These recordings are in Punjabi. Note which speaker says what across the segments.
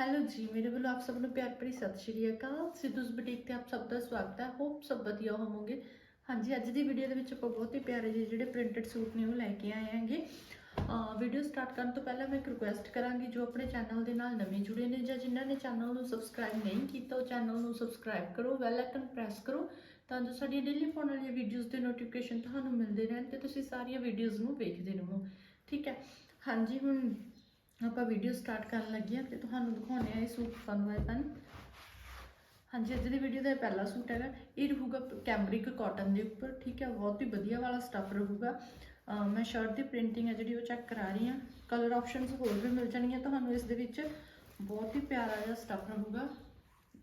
Speaker 1: ਹੈਲੋ ਜੀ, ਮੇਰੇ ਵੱਲੋਂ ਆਪ ਸਭ ਨੂੰ ਪਿਆਰ ਭਰੀ ਸਤਿ ਸ਼੍ਰੀ ਅਕਾਲ। ਸਿੱਧੂਸ ਬੁਟੀਕ ਤੇ ਆਪ ਸਭ ਦਾ ਸਵਾਗਤ ਹੈ। ਹੋਪ ਸਭ ਵਧੀਆ ਹੋਵੋਗੇ। ਹਾਂਜੀ, ਅੱਜ ਦੀ ਵੀਡੀਓ ਦੇ ਵਿੱਚ ਆਪਾਂ ਬਹੁਤ ਹੀ ਪਿਆਰੇ ਜਿਹੇ ਜਿਹੜੇ ਪ੍ਰਿੰਟਡ ਸੂਟ ਨੇ ਉਹ ਲੈ ਕੇ ਆਏ ਹਾਂਗੇ। ਵੀਡੀਓ ਸਟਾਰਟ ਕਰਨ ਤੋਂ ਪਹਿਲਾਂ ਮੈਂ ਇੱਕ ਰਿਕੁਐਸਟ ਕਰਾਂਗੀ, ਜੋ ਆਪਣੇ ਚੈਨਲ ਦੇ ਨਾਲ ਨਵੇਂ ਜੁੜੇ ਨੇ ਜਾਂ ਜਿਨ੍ਹਾਂ ਨੇ ਚੈਨਲ ਨੂੰ ਸਬਸਕ੍ਰਾਈਬ ਨਹੀਂ ਕੀਤਾ, ਉਹ ਚੈਨਲ ਨੂੰ ਸਬਸਕ੍ਰਾਈਬ ਕਰੋ ਬੈਲ ਆਈਕਨ ਪ੍ਰੈਸ ਕਰੋ, ਤਾਂ ਜੋ ਸਾਡੀਆਂ ਡੇਲੀ ਪਾਉਣ ਵਾਲੀਆਂ ਵੀਡੀਓਜ਼ ਦੇ ਨੋਟੀਫਿਕੇਸ਼ਨ ਤੁਹਾਨੂੰ ਮਿਲਦੇ ਰਹਿਣ ਤੇ ਤੁਸੀਂ ਸਾਰੀਆਂ ਵੀਡੀਓਜ਼ ਨੂੰ ਵੇਖਦੇ ਰਹੋ। ਠੀਕ ਹੈ? ਹਾਂਜੀ, ਹੁਣ ਆਪਾਂ ਵੀਡੀਓ ਸਟਾਰਟ ਕਰਨ ਲੱਗੇ ਹਾਂ ਤੇ ਤੁਹਾਨੂੰ ਦਿਖਾਉਣੇ ਆ ਇਹ ਸੂਟ ਫਨਵਾਏ ਪਨ ਹਾਂਜੀ, ਅੱਜ ਦੀ ਵੀਡੀਓ ਦਾ ਇਹ ਪਹਿਲਾ ਸੂਟ ਹੈਗਾ। ਇਹ ਰਹੂਗਾ ਕੈਮਰਿਕ ਕਾਟਨ ਦੇ ਉੱਪਰ, ਠੀਕ ਹੈ, ਬਹੁਤ ਹੀ ਵਧੀਆ ਵਾਲਾ ਸਟੱਫ ਰਹੂਗਾ। ਮੈਂ ਸ਼ਰਟ ਦੀ ਪ੍ਰਿੰਟਿੰਗ ਹੈ ਜਿਹੜੀ ਉਹ ਚੈੱਕ ਕਰਾ ਰਹੀ ਹਾਂ। ਕਲਰ ਆਪਸ਼ਨਸ ਹੋਰ ਵੀ ਮਿਲ ਜਾਣਗੀਆਂ ਤੁਹਾਨੂੰ ਇਸ ਦੇ ਵਿੱਚ। ਬਹੁਤ ਹੀ ਪਿਆਰਾ ਜਿਹਾ ਸਟੱਫ ਰਹੂਗਾ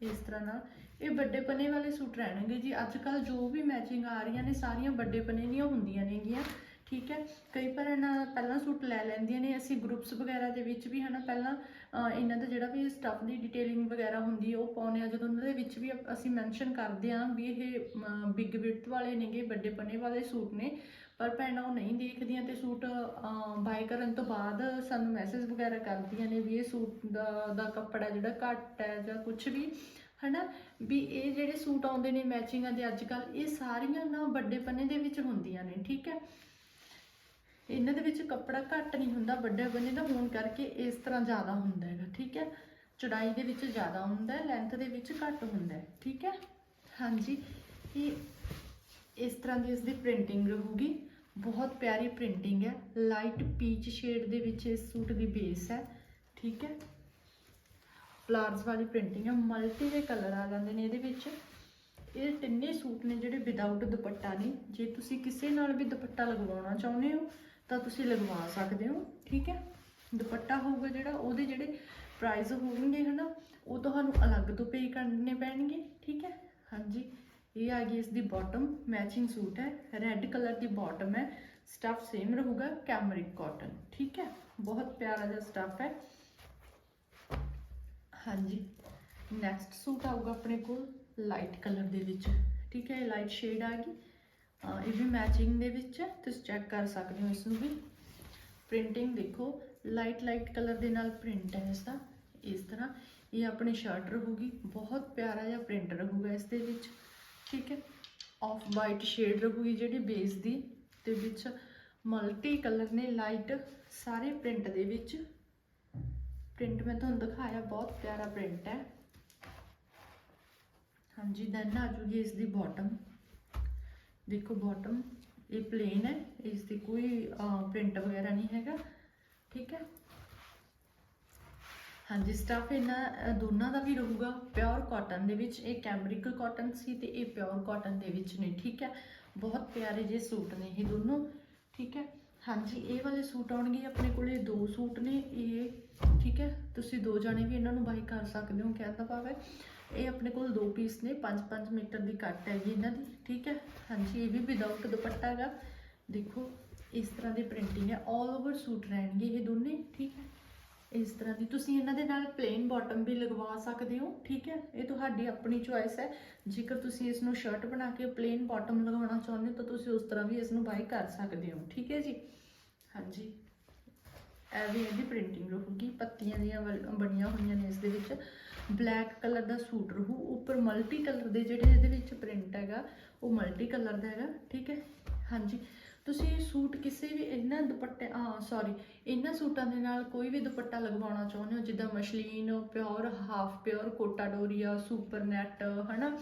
Speaker 1: ਇਸ ਤਰ੍ਹਾਂ ਨਾਲ। ਇਹ ਵੱਡੇ ਪਨੇ ਵਾਲੇ ਸੂਟ ਰਹਿਣਗੇ ਜੀ। ਅੱਜ ਕੱਲ ਜੋ ਵੀ ਮੈਚਿੰਗ ਆ ਰਹੀਆਂ ਨੇ, ਸਾਰੀਆਂ ਵੱਡੇ ਪਨੇ ਦੀਆਂ ਹੁੰਦੀਆਂ ਨੇਗੀਆਂ। ਠੀਕ ਹੈ। ਕਈ ਭੈਣਾਂ ਪਹਿਲਾਂ ਸੂਟ ਲੈ ਲੈਂਦੀਆਂ ਨੇ, ਅਸੀਂ ਗਰੁੱਪਸ ਵਗੈਰਾ ਦੇ ਵਿੱਚ ਵੀ ਹਨਾ ਪਹਿਲਾਂ ਇਹਨਾਂ ਦਾ ਜਿਹੜਾ ਵੀ ਸਟੱਫ ਦੀ ਡਿਟੇਲਿੰਗ ਵਗੈਰਾ ਹੁੰਦੀ ਹੈ ਉਹ ਪਾਉਂਦੇ ਆ। ਜਦੋਂ ਉਹਨਾਂ ਦੇ ਵਿੱਚ ਵੀ ਅਸੀਂ ਮੈਂਸ਼ਨ ਕਰਦੇ ਆ ਵੀ ਇਹ ਬਿਗ ਵਿਡਥ ਵਾਲੇ ਨੇਗੇ, ਵੱਡੇ ਪੰਨੇ ਵਾਲੇ ਸੂਟ ਨੇ। ਪਰ ਭੈਣਾਂ ਉਹ ਨਹੀਂ ਦੇਖਦੀਆਂ ਤੇ ਸੂਟ ਬਾਈ ਕਰਨ ਤੋਂ ਬਾਅਦ ਸਾਨੂੰ ਮੈਸੇਜ ਵਗੈਰਾ ਕਰਦੀਆਂ ਨੇ ਵੀ ਇਹ ਸੂਟ ਦਾ ਦਾ ਕੱਪੜਾ ਜਿਹੜਾ ਘੱਟ ਹੈ ਜਾਂ ਕੁਝ ਵੀ। ਹਨਾ? ਵੀ ਇਹ ਜਿਹੜੇ ਸੂਟ ਆਉਂਦੇ ਨੇ ਮੈਚਿੰਗਾਂ ਦੇ ਅੱਜ ਕੱਲ ਇਹ ਸਾਰੀਆਂ ਨਾ ਵੱਡੇ ਪੰਨੇ ਦੇ ਵਿੱਚ ਹੁੰਦੀਆਂ ਨੇ, ਠੀਕ ਹੈ। ਇਹਨਾਂ ਦੇ ਵਿੱਚ ਕੱਪੜਾ ਘੱਟ ਨਹੀਂ ਹੁੰਦਾ, ਵੱਡੇ ਬੰਨੇ ਦਾ ਹੋਣ ਕਰਕੇ ਇਸ ਤਰ੍ਹਾਂ ਜ਼ਿਆਦਾ ਹੁੰਦਾ ਹੈਗਾ, ਠੀਕ ਹੈ? ਚੜਾਈ ਦੇ ਵਿੱਚ ਜ਼ਿਆਦਾ ਹੁੰਦਾ ਹੈ ਲੈਂਥ ਦੇ ਵਿੱਚ ਘੱਟ ਹੁੰਦਾ ਹੈ, ਠੀਕ ਹੈ? ਹਾਂਜੀ, ਇਹ ਇਸ ਤਰ੍ਹਾਂ ਦੀ ਇਸ ਦੀ ਪ੍ਰਿੰਟਿੰਗ ਰਹੂਗੀ। ਬਹੁਤ ਪਿਆਰੀ ਪ੍ਰਿੰਟਿੰਗ ਹੈ। ਲਾਈਟ ਪੀਚ ਸ਼ੇਡ ਦੇ ਵਿੱਚ ਇਸ ਸੂਟ ਦੀ ਬੇਸ ਹੈ, ਠੀਕ ਹੈ? ਫਲਾਰਸ ਵਾਲੀ ਪ੍ਰਿੰਟਿੰਗ ਹੈ। ਮਲਟੀ ਦੇ ਕਲਰ ਆ ਜਾਂਦੇ ਨੇ ਇਹਦੇ ਵਿੱਚ। ਇਹ ਤਿੰਨੇ ਸੂਟ ਨੇ ਜਿਹੜੇ ਵਿਦਆਊਟ ਦੁਪੱਟਾ ਨੇ। ਜੇ ਤੁਸੀਂ ਕਿਸੇ ਨਾਲ ਵੀ ਦੁਪੱਟਾ ਲਗਵਾਉਣਾ ਚਾਹੁੰਦੇ ਹੋ ਤਾਂ ਤੁਸੀਂ ਲਗਵਾ ਸਕਦੇ ਹੋ, ਠੀਕ ਹੈ? ਦੁਪੱਟਾ ਹੋਊਗਾ ਜਿਹੜਾ, ਉਹਦੇ ਜਿਹੜੇ ਪ੍ਰਾਈਸ ਹੋਣਗੇ, ਹਨਾ, ਉਹ ਤੁਹਾਨੂੰ ਅਲੱਗ ਤੋਂ ਪੇ ਕਰਨੇ ਪੈਣਗੇ, ਠੀਕ ਹੈ? ਹਾਂਜੀ, ਇਹ ਆ ਗਈ ਇਸ ਦੀ ਬਾਟਮ ਮੈਚਿੰਗ ਸੂਟ ਹੈ। ਰੈੱਡ ਕਲਰ ਦੀ ਬਾਟਮ ਹੈ। ਸਟਫ ਸੇਮ ਰਹੂਗਾ ਕੈਮਰਿਕ ਕਾਟਨ ਠੀਕ ਹੈ? ਬਹੁਤ ਪਿਆਰਾ ਜਿਹਾ ਸਟਫ ਹੈ। ਹਾਂਜੀ ਨੈਕਸਟ ਸੂਟ ਆਊਗਾ ਆਪਣੇ ਕੋਲ ਲਾਈਟ ਕਲਰ ਦੇ ਵਿੱਚ, ਠੀਕ ਹੈ? ਇਹ ਲਾਈਟ ਸ਼ੇਡ ਆ ਗਈ। ਇਹ ਵੀ ਮੈਚਿੰਗ ਦੇ ਵਿੱਚ ਤੁਸੀਂ ਚੈੱਕ ਕਰ ਸਕਦੇ ਹੋ ਇਸ ਨੂੰ ਵੀ। ਪ੍ਰਿੰਟਿੰਗ ਦੇਖੋ ਲਾਈਟ ਲਾਈਟ ਕਲਰ ਦੇ ਨਾਲ ਪ੍ਰਿੰਟ ਹੈ ਇਸ ਦਾ ਇਸ ਤਰ੍ਹਾਂ ਇਹ ਆਪਣੀ ਸ਼ਰਟ ਰਹੂਗੀ। ਬਹੁਤ ਪਿਆਰਾ ਜਿਹਾ ਪ੍ਰਿੰਟ ਰਹੂਗਾ ਇਸ ਦੇ ਵਿੱਚ। ਠੀਕ ਹੈ? ਆਫ ਵਾਈਟ ਸ਼ੇਡ ਰਹੂਗੀ ਜਿਹੜੀ ਬੇਸ ਦੀ। ਤੇ ਵਿੱਚ ਮਲਟੀ ਕਲਰ ਨੇ ਲਾਈਟ ਸਾਰੇ ਪ੍ਰਿੰਟ ਦੇ ਵਿੱਚ। ਪ੍ਰਿੰਟ ਮੈਂ ਤੁਹਾਨੂੰ ਦਿਖਾਇਆ, ਬਹੁਤ ਪਿਆਰਾ ਪ੍ਰਿੰਟ ਹੈ। ਹਾਂਜੀ ਦੈਨ ਆ ਜੂਗੀ ਇਸ ਦੀ ਬਾਟਮ ਦੇਖੋ ਬਾਟਮ ਇਹ ਪਲੇਨ ਹੈ, ਇਸ ਦੀ ਕੋਈ ਪ੍ਰਿੰਟ ਵਗੈਰਾ ਨਹੀਂ ਹੈਗਾ, ਠੀਕ ਹੈ? ਹਾਂਜੀ ਸਟਫ ਇਹਨਾਂ ਦੋਨਾਂ ਦਾ ਵੀ ਰਹੂਗਾ ਪਿਓਰ ਕਾਟਨ ਦੇ ਵਿੱਚ, ਇਹ ਕੈਮਰਿਕ ਕਾਟਨ ਸੀ ਤੇ ਇਹ ਪਿਓਰ ਕਾਟਨ ਦੇ ਵਿੱਚ ਨੇ, ਠੀਕ ਹੈ? ਬਹੁਤ ਪਿਆਰੇ ਜਿਹੇ ਸੂਟ ਨੇ ਇਹ ਦੋਨੋਂ, ਠੀਕ ਹੈ? ਹਾਂਜੀ, ਇਹ ਵਾਲੇ ਸੂਟ ਆਉਣਗੇ ਆਪਣੇ ਕੋਲੇ, ਦੋ ਸੂਟ ਨੇ ਇਹ, ਠੀਕ ਹੈ? ਤੁਸੀਂ ਦੋ ਜਣੇ ਵੀ ਇਹਨਾਂ ਨੂੰ ਬਾਈ ਕਰ ਸਕਦੇ ਹੋ ਕਹਿਣ ਦਾ ਭਾਵ। ਇਹ ਆਪਣੇ ਕੋਲ ਦੋ ਪੀਸ ਨੇ 5-5 ਮੀਟਰ ਦੀ ਕੱਟ ਹੈਗੀ ਇਹਨਾਂ ਦੀ, ਠੀਕ ਹੈ? ਹਾਂਜੀ, ਇਹ ਵੀ ਵਿਦਆਊਟ ਦੁਪੱਟਾ ਹੈਗਾ। ਦੇਖੋ, ਇਸ ਤਰ੍ਹਾਂ ਦੀ ਪ੍ਰਿੰਟਿੰਗ ਹੈ 올 ਓਵਰ ਸੂਟ ਰਹਿਣਗੇ ਇਹ ਦੋਨੇ, ਠੀਕ ਹੈ? ਇਸ ਤਰ੍ਹਾਂ ਦੀ, ਤੁਸੀਂ ਇਹਨਾਂ ਦੇ ਨਾਲ ਪਲੇਨ ਬਾਟਮ ਵੀ ਲਗਵਾ ਸਕਦੇ ਹੋ, ਠੀਕ ਹੈ? ਇਹ ਤੁਹਾਡੀ ਆਪਣੀ ਚੁਆਇਸ ਹੈ। ਜੇਕਰ ਤੁਸੀਂ ਇਸ ਨੂੰ ਸ਼ਰਟ ਬਣਾ ਕੇ ਪਲੇਨ ਬਾਟਮ ਲਗਾਉਣਾ ਚਾਹੁੰਦੇ ਹੋ, ਤਾਂ ਤੁਸੀਂ ਉਸ ਤਰ੍ਹਾਂ ਵੀ ਇਸ ਨੂੰ ਬਾਈ ਕਰ ਸਕਦੇ ਹੋ, ਠੀਕ ਹੈ ਜੀ? ਹਾਂਜੀ। ਇਹ ਵੀ ਇਹਦੀ ਪ੍ਰਿੰਟਿੰਗ ਰਹੂਗੀ ਪੱਤੀਆਂ ਦੀਆਂ ਵਲ- ਬਣੀਆਂ ਹੋਈਆਂ ਨੇ ਇਸ ਦੇ ਵਿੱਚ। ਬਲੈਕ ਕਲਰ ਦਾ ਸੂਟ ਰਹੂ। ਉੱਪਰ ਮਲਟੀ ਕਲਰ ਦੇ ਜਿਹੜੇ ਇਹਦੇ ਵਿੱਚ ਪ੍ਰਿੰਟ ਹੈਗਾ, ਉਹ ਮਲਟੀ ਕਲਰ ਦਾ ਹੈਗਾ, ਠੀਕ ਹੈ? ਹਾਂਜੀ। ਤੁਸੀਂ ਇਹ ਸੂਟ ਕਿਸੇ ਵੀ ਇਹਨਾਂ ਦੁਪੱਟੇ ਆ ਸੌਰੀ ਇਹਨਾਂ ਸੂਟਾਂ ਦੇ ਨਾਲ ਕੋਈ ਵੀ ਦੁਪੱਟਾ ਲਗਵਾਉਣਾ ਚਾਹੁੰਦੇ ਹੋ? ਜਿੱਦਾਂ muslin pure half pure Kota Doria super net ਹਨਾ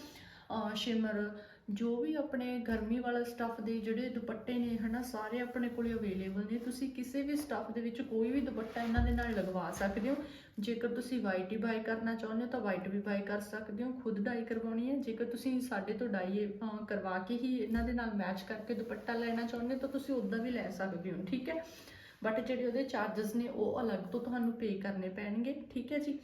Speaker 1: ਸ਼ਿਮਰ ਜੋ ਵੀ ਆਪਣੇ ਗਰਮੀ ਵਾਲਾ ਸਟੱਫ ਦੇ ਜਿਹੜੇ ਦੁਪੱਟੇ ਨੇ, ਹਨਾ, ਸਾਰੇ ਆਪਣੇ ਕੋਲੇ ਅਵੇਲੇਬਲ ਨੇ। ਤੁਸੀਂ ਕਿਸੇ ਵੀ ਸਟੱਫ ਦੇ ਵਿੱਚ ਕੋਈ ਵੀ ਦੁਪੱਟਾ ਇਹਨਾਂ ਦੇ ਨਾਲ ਲਗਵਾ ਸਕਦੇ ਹੋ। ਜੇਕਰ ਤੁਸੀਂ ਵਾਈਟ ਹੀ ਬਾਈ ਕਰਨਾ ਚਾਹੁੰਦੇ ਹੋ ਤਾਂ ਵਾਈਟ ਵੀ ਬਾਈ ਕਰ ਸਕਦੇ ਹੋ। ਖੁਦ ਡਾਈ ਕਰਵਾਉਣੀ ਹੈ। ਜੇਕਰ ਤੁਸੀਂ ਸਾਡੇ ਤੋਂ ਡਾਈ ਕਰਵਾ ਕੇ ਹੀ ਇਹਨਾਂ ਦੇ ਨਾਲ ਮੈਚ ਕਰਕੇ ਦੁਪੱਟਾ ਲੈਣਾ ਚਾਹੁੰਦੇ ਹੋ ਤਾਂ ਤੁਸੀਂ ਉਦਾਂ ਵੀ ਲੈ ਸਕਦੇ ਹੋ, ਠੀਕ ਹੈ? ਬਟ ਜਿਹੜੇ ਉਹਦੇ ਚਾਰजेस ਨੇ, ਉਹ ਅਲੱਗ ਤੋਂ ਤੁਹਾਨੂੰ ਪੇ ਕਰਨੇ ਪੈਣਗੇ, ਠੀਕ ਹੈ ਜੀ?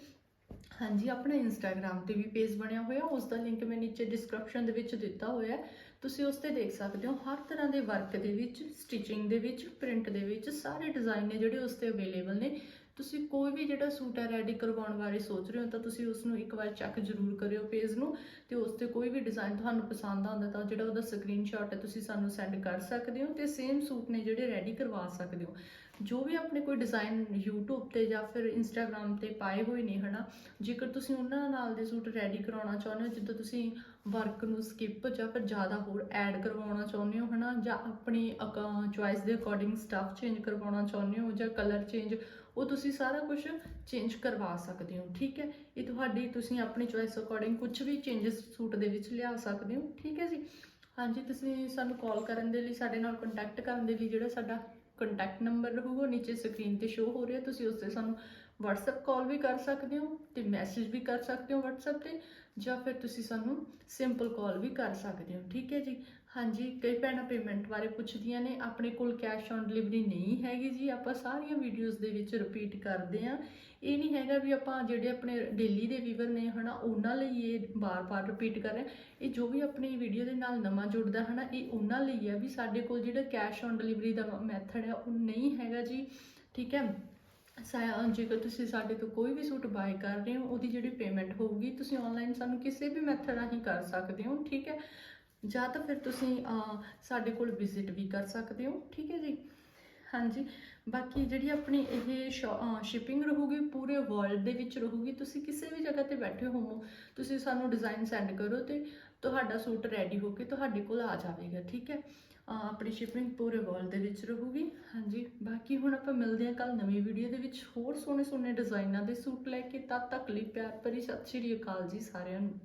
Speaker 1: ਹਾਂਜੀ, ਆਪਣਾ ਇੰਸਟਾਗ੍ਰam ਤੇ ਵੀ ਪੇਜ ਬਣਿਆ ਹੋਇਆ ਉਸ ਦਾ ਲਿੰਕ ਮੈਂ ਨੀਚੇ ਡਿਸਕ੍ਰਿਪਸ਼ਨ ਦੇ ਵਿੱਚ ਦਿੱਤਾ ਹੋਇਆ ਹੈ। ਤੁਸੀਂ ਉਸ ਤੇ ਦੇਖ ਸਕਦੇ ਹੋ, ਹਰ ਤਰ੍ਹਾਂ ਦੇ ਵਰਕ ਦੇ ਵਿੱਚ ਸਟਿਚਿੰਗ ਦੇ ਵਿੱਚ ਪ੍ਰਿੰਟ ਦੇ ਵਿੱਚ, ਸਾਰੇ ਡਿਜ਼ਾਈਨ ਨੇ ਜਿਹੜੇ ਉਸ ਤੇ ਅਵੇਲੇਬਲ ਨੇ। ਤੁਸੀਂ ਕੋਈ ਵੀ ਜਿਹੜਾ ਸੂਟ ਹੈ ਰੈਡੀ ਕਰਵਾਉਣ ਬਾਰੇ ਸੋਚ ਰਹੇ ਹੋ, ਤਾਂ ਤੁਸੀਂ ਉਸ ਨੂੰ ਇੱਕ ਵਾਰ ਚੈੱਕ ਜ਼ਰੂਰ ਕਰਿਓ ਪੇਜ ਨੂੰ ਤੇ ਉਸ ਤੇ ਕੋਈ ਵੀ ਡਿਜ਼ਾਈਨ ਤੁਹਾਨੂੰ ਪਸੰਦ ਆਉਂਦਾ, ਤਾਂ ਜਿਹੜਾ ਉਹਦਾ ਸਕਰੀਨਸ਼ਾਟ ਹੈ, ਤੁਸੀਂ ਸਾਨੂੰ ਸੈਂਡ ਕਰ ਸਕਦੇ ਹੋ ਤੇ ਸੇਮ ਸੂਟ ਨੇ ਜਿਹੜੇ ਰੈਡੀ ਕਰਵਾ ਸਕਦੇ ਹੋ। ਜੋ ਵੀ ਆਪਣੇ ਕੋਈ ਡਿਜ਼ਾਈਨ YouTube ਤੇ ਜਾਂ ਫਿਰ Instagram ਤੇ ਪਾਏ ਹੋਏ ਨੇ, ਹਨਾ, ਜੇਕਰ ਤੁਸੀਂ ਉਹਨਾਂ ਨਾਲ ਦੇ ਸੂਟ ਰੈਡੀ ਕਰਾਉਣਾ ਚਾਹੁੰਦੇ ਹੋ, ਜਿੱਦਾਂ ਤੁਸੀਂ ਵਰਕ ਨੂੰ ਸਕਿਪ ਜਾਂ ਫਿਰ ਜ਼ਿਆਦਾ ਹੋਰ ਐਡ ਕਰਵਾਉਣਾ ਚਾਹੁੰਦੇ ਹੋ, ਹਨਾ, ਜਾਂ ਆਪਣੀ ਚੁਆਇਸ ਦੇ ਅਕੋਰਡਿੰਗ ਸਟਫ ਚੇਂਜ ਕਰਵਾਉਣਾ ਚਾਹੁੰਦੇ ਹੋ ਜਾਂ ਕਲਰ ਚੇਂਜ ਉਹ ਤੁਸੀਂ ਸਾਰਾ ਕੁਝ ਚੇਂਜ ਕਰਵਾ ਸਕਦੇ ਹੋ, ਠੀਕ ਹੈ? ਇਹ ਤੁਹਾਡੀ, ਤੁਸੀਂ ਆਪਣੀ ਚੁਆਇਸ ਅਕੋਰਡਿੰਗ ਕੁਝ ਵੀ ਚੇਂਜਸ ਸੂਟ ਦੇ ਵਿੱਚ ਲਿਆ ਸਕਦੇ ਹੋ, ਠੀਕ ਹੈ ਜੀ? ਹਾਂਜੀ, ਤੁਸੀਂ ਸਾਨੂੰ ਕਾਲ ਕਰਨ ਦੇ ਲਈ, ਸਾਡੇ ਨਾਲ ਕੰਟੈਕਟ ਕਰਨ ਦੇ ਲਈ ਜਿਹੜਾ ਸਾਡਾ ਕੰਟੈਕਟ ਨੰਬਰ ਰਹੂਗਾ ਨੀਚੇ ਸਕਰੀਨ ਤੇ ਸ਼ੋ ਹੋ ਰਿਹਾ ਤੁਸੀਂ ਉਸ ਤੇ ਸਾਨੂੰ WhatsApp ਕਾਲ ਵੀ ਕਰ ਸਕਦੇ ਹੋ ਤੇ ਮੈਸੇਜ ਵੀ ਕਰ ਸਕਦੇ ਹੋ WhatsApp ਤੇ ਜਾਂ ਫਿਰ ਤੁਸੀਂ ਸਾਨੂੰ ਸਿੰਪਲ ਕਾਲ ਵੀ ਕਰ ਸਕਦੇ ਹੋ, ਠੀਕ ਹੈ ਜੀ? ਹਾਂਜੀ, ਕਈ ਭੈਣਾਂ ਪੇਮੈਂਟ ਬਾਰੇ ਪੁੱਛਦੀਆਂ ਨੇ, ਆਪਣੇ ਕੋਲ ਕੈਸ਼ ਔਨ ਡਿਲੀਵਰੀ ਨਹੀਂ ਹੈਗੀ ਜੀ, ਆਪਾਂ ਸਾਰੀਆਂ ਵੀਡੀਓਜ਼ ਦੇ ਵਿੱਚ ਰਿਪੀਟ ਕਰਦੇ ਆ ਇਹ ਨਹੀਂ ਹੈਗਾ ਵੀ ਆਪਾਂ ਜਿਹੜੇ ਆਪਣੇ ਡੇਲੀ ਦੇ ਵੀਵਰ ਨੇ ਹਨਾ, ਉਹਨਾਂ ਲਈ ਇਹ ਬਾਰ-ਬਾਰ ਰਿਪੀਟ ਕਰ ਰਹੇ ਇਹ ਜੋ ਵੀ ਆਪਣੀ ਵੀਡੀਓ ਦੇ ਨਾਲ ਨਵਾਂ ਜੁੜਦਾ ਹਨਾ, ਇਹ ਉਹਨਾਂ ਲਈ ਆ ਵੀ ਸਾਡੇ ਕੋਲ ਜਿਹੜਾ ਕੈਸ਼ ਔਨ ਡਿਲੀਵਰੀ ਦਾ ਮੈਥਡ ਹੈ, ਉਹ ਨਹੀਂ ਹੈਗਾ ਜੀ, ਠੀਕ ਹੈ? ਸਾ- ਜੇਕਰ ਤੁਸੀਂ ਸਾਡੇ ਤੋਂ ਕੋਈ ਵੀ ਸੂਟ ਬਾਏ ਕਰ ਰਹੇ ਹੋ ਉਹਦੀ ਜਿਹੜੀ ਪੇਮੈਂਟ ਹੋਊਗੀ ਤੁਸੀਂ ਆਨਲਾਈਨ ਸਾਨੂੰ ਕਿਸੇ ਵੀ ਮੈਥਡ ਰਾਹੀਂ ਕਰ ਸਕਦੇ ਹੋ ਠੀਕ ਹੈ? ਜਾਂ ਤਾਂ ਫਿਰ ਤੁਸੀਂ ਅਹ, ਸਾਡੇ ਕੋਲ ਵਿਜ਼ਿਟ ਵੀ ਕਰ ਸਕਦੇ ਹੋ ਠੀਕ ਹੈ ਜੀ? ਹਾਂਜੀ ਬਾਕੀ ਜਿਹੜੀ ਆਪਣੀ ਇਹ ਸ਼ਿਪਿੰਗ ਰਹੂਗੀ ਪੂਰੇ ਵਰਲਡ ਦੇ ਵਿੱਚ ਰਹੂਗੀ ਤੁਸੀਂ ਕਿਸੇ ਵੀ ਜਗ੍ਹਾ ਤੇ ਬੈਠੇ ਹੋਵੋ ਤੁਸੀਂ ਸਾਨੂੰ ਡਿਜ਼ਾਈਨ ਸੈਂਡ ਕਰੋ ਤੇ ਤੁਹਾਡਾ ਸੂਟ ਰੈਡੀ ਹੋ ਕੇ ਤੁਹਾਡੇ ਕੋਲ ਆ ਜਾਵੇਗਾ ਠੀਕ ਹੈ? ਆਪਣੀ ਸ਼ਿਪਿੰਗ ਪੂਰੇ ਵਰਲਡ ਦੇ ਵਿੱਚ ਰਹੂਗੀ। ਹਾਂਜੀ, ਬਾਕੀ ਹੁਣ ਆਪਾਂ ਮਿਲਦੇ ਹਾਂ ਕੱਲ ਨਵੀਂ ਵੀਡੀਓ ਦੇ ਵਿੱਚ। ਹੋਰ ਸੋਹਣੇ ਸੋਹਣੇ ਡਿਜ਼ਾਈਨਾਂ ਦੇ ਸੂਟ ਲੈ ਕੇ। ਤਦ ਤੱਕ ਲਈ ਪਿਆਰ ਭਰੀ ਸਤਿ ਸ਼੍ਰੀ ਅਕਾਲ ਜੀ ਸਾਰਿਆਂ ਨੂੰ।